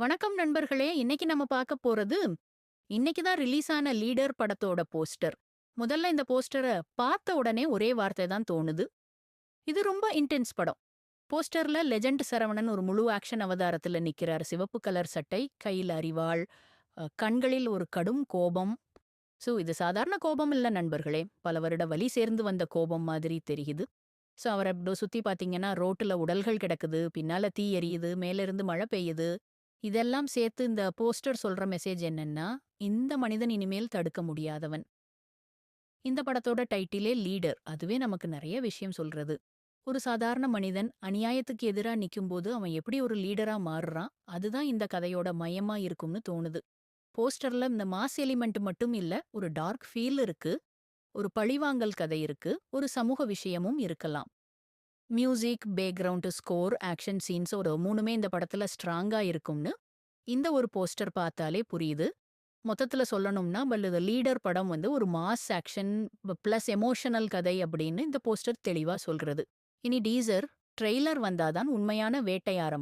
வணக்கம் நண்பர்களே. இன்னைக்கு நம்ம பார்க்க போறது இன்னைக்கு தான் ரிலீஸ் ஆன லீடர் படத்தோட போஸ்டர். முதல்ல இந்த போஸ்டரை பார்த்த உடனே ஒரே வார்த்தை தான் தோணுது. இது ரொம்ப இன்டென்ஸ் படம். போஸ்டர்ல லெஜண்ட் சரவணன் ஒரு முழு ஆக்ஷன் அவதாரத்துல நிக்கிறார். சிவப்பு கலர் சட்டை கையில் அரிவாள் கண்களில் ஒரு கடும் கோபம். ஸோ இது சாதாரண கோபம் இல்ல நண்பர்களே. பல வருட வலி சேர்ந்து வந்த கோபம் மாதிரி தெரியுது. ஸோ அவரை அப்படி சுத்தி பாத்தீங்கன்னா ரோட்டுல உடல்கள் கிடக்குது. பின்னால தீ எரியுது. மேல இருந்து மழை பெய்யுது. இதெல்லாம் சேர்த்து இந்த போஸ்டர் சொல்ற மெசேஜ் என்னன்னா இந்த மனிதன் இனிமேல் தடுக்க முடியாதவன். இந்த படத்தோட டைட்டிலே லீடர். அதுவே நமக்கு நிறைய விஷயம் சொல்றது. ஒரு சாதாரண மனிதன் அநியாயத்துக்கு எதிரா நிக்கும்போது அவன் எப்படி ஒரு லீடரா மாறுறான்? அதுதான் இந்த கதையோட மையமா இருக்கும்னு தோணுது. போஸ்டர்ல இந்த மாஸ் எலிமெண்ட் மட்டும் இல்ல ஒரு டார்க் ஃபீல் இருக்கு ஒரு பழிவாங்கல் கதை இருக்கு ஒரு சமூக விஷயமும் இருக்கலாம். Music background score action scenes ஒரு மூணுமே இந்த படத்துல ஸ்ட்ராங்கா இருக்கும்னு இந்த ஒரு போஸ்டர் பார்த்தாலே புரியுது. மொத்தத்துல சொல்லணும்னா பல் இது லீடர் படம் வந்து ஒரு மாஸ் ஆக்ஷன் பிளஸ் எமோஷனல் கதை அப்படின்னு இந்த போஸ்டர் தெளிவா சொல்றது. இனி டீசர் ட்ரெய்லர் வந்தாதான் உண்மையான வேட்டையாரம்.